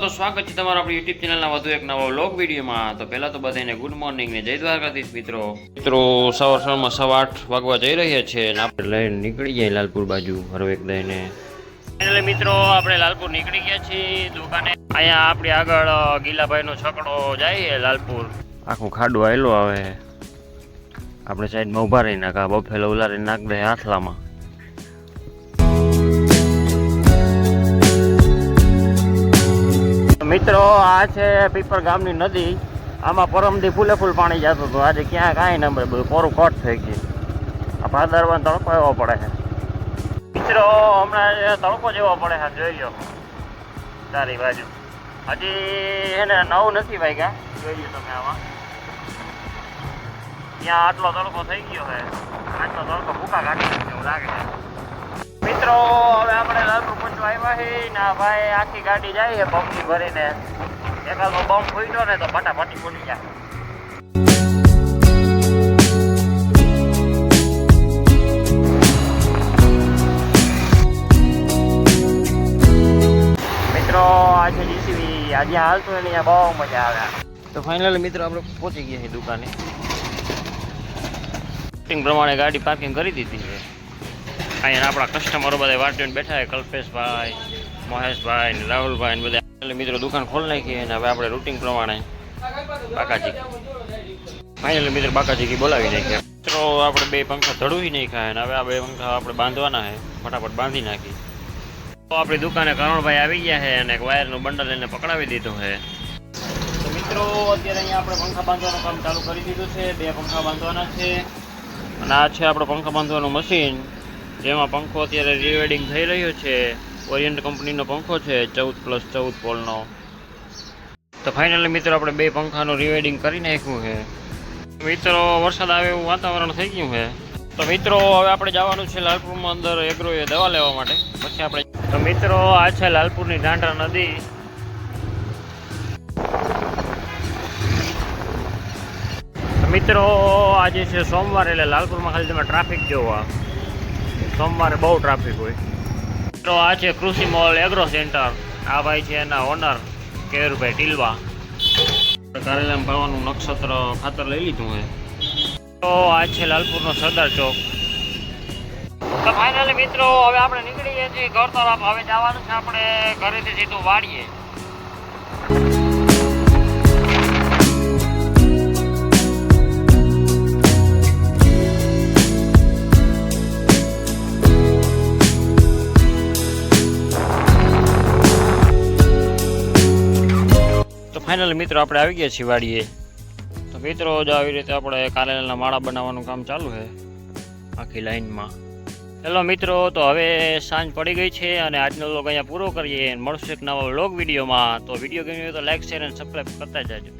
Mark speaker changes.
Speaker 1: તો સ્વાગત છે તમારું આપણી યુટ્યુબ ચેનલના વધુ એક નવો વ્લોગ વિડીયોમાં. તો પહેલાં તો બધાને ગુડ મોર્નિંગ ને જય દ્વારકાધીશ, મિત્રો. મિત્રો, સવાર સવારમાં સવા આઠ વાગવા જઈ રહ્યા છે અને આપણે લઈને નીકળી જાય લાલપુર બાજુ હરવેક દઈને. એટલે મિત્રો, આપણે લાલપુર નીકળી ગયા છીએ દુકાને. અહીંયા આપણી આગળ ગીલાભાઈ ગીલાભાઈનો છકડો જાય લાલપુર. આખું ખાડું આવેલું આવે. આપણે સાઈડમાં ઊભા રહી નાખા બફેલો ઉલારી નાખ દે આથલામાં મિત્રો, આ છે પીપર ગામની નદી. આમાં પરમથી ફૂલે ફૂલ પાણી જતું હતું. આજે ક્યાં કાંઈ ન બધું કોરું કોટ થઈ ગયું. આ ભાદરવાનો તડકો એવો પડે છે. મિત્રો, હમણાં તડકો જેવો પડે છે, જોઈ લો. સારી બાજુ. હજી એને નવું નથી વાગ્યા. જોઈ લો તમે આમાં. ત્યાં આટલો તડકો થઈ ગયો છે. આટલો તડકો ભૂકા કાઢી એવું લાગે છે. છીએ ને ભાઈ, આખી ગાડી જાય પંપની ભરીને. એકાદો બમ ફૂટ્યો ને તો ફટાફટી ફૂટી જાય. મિત્રો, આજે જીસીબી આજે એને અહીંયા બહુ મજા આવે. તો ફાઇનલી મિત્રો આપણે પહોંચી ગયા છીએ દુકાને. પ્રમાણે ગાડી પાર્કિંગ કરી દીધી છે. અહીંયા આપણા કસ્ટમરો બધા વાટીને બેઠા છે, કલ્પેશભાઈ, મહેશભાઈ ને રાહુલભાઈ ને બધા. એટલે મિત્રો દુકાન ખોલી નાખી અને હવે આપણે રૂટિન પ્રમાણે બાકાજી ફાઇનલ મિત્રો બાકાજી બોલાવી નાખ્યા. મિત્રો, આપણે બે પંખા ધડવી નાખ્યા અને હવે આ બે પંખા આપણે બાંધવાના છે. ફટાફટ બાંધી નાખી. તો આપણી દુકાને કરણભાઈ આવી ગયા છે અને એક વાયરનું બંડલ એને પકડાવી દીધું છે. મિત્રો, અત્યારે અહીંયા આપણે પંખા બાંધવાનું કામ ચાલુ કરી દીધું છે. બે પંખા બાંધવાના છે. અને આ છે આપણો પંખા બાંધવાનું મશીન. જેમાં પંખો અત્યારે રીવેડિંગ થઈ રહ્યો છે. ઓરિયન્ટ કંપનીનો પંખો છે, ચૌદ પ્લસ ચૌદ પોલનો. તો ફાઇનલી મિત્રો, આપણે બે પંખાનું રીવેડિંગ કરી નાખ્યું છે. મિત્રો, વરસાદ આવે એવું વાતાવરણ થઈ ગયું છે. તો મિત્રો, હવે આપણે જવાનું છે લાલપુરમાં અંદર એગ્રોએ દવા લેવા માટે. પછી આપણે તો મિત્રો, આ છે લાલપુરની દાંડા નદી. મિત્રો, આજે છે સોમવાર એટલે લાલપુરમાં ખાલી તમે ટ્રાફિક જોવો. સોમવારે બહુ ટ્રાફિક હોય. તો આ છે કૃષિ મોલ એગ્રો સેન્ટર આ ભાઈ છે એના ઓનર કેયુરભાઈ ટીલવા કારેલામ ભાવવાનું નક્ષત્ર ખાતર લઈ લીધું હે તો આ છે લાલપુરનો સરદાર ચોક. તો ફાઇનલી મિત્રો હવે આપણે નીકળીએ છીએ ઘર તરફ હવે જવાનું છે આપણે ઘરેથી સીધું વાડીએ. ફાઇનલી મિત્રો, આપણે આવી ગયા છીએ તો મિત્રો, જો આવી રીતે આપણે કારેલાના માળા બનાવવાનું કામ ચાલુ છે, આખી લાઈનમાં. હેલો મિત્રો, તો હવે સાંજ પડી ગઈ છે અને આજનો વ્લોગ અહીંયા પૂરો કરીએ. મળશે એક નવા વ્લોગ વિડીયોમાં. તો વીડિયો ગમ્યો તો લાઈક શેર અને સબસ્ક્રાઈબ કરતા જાજો.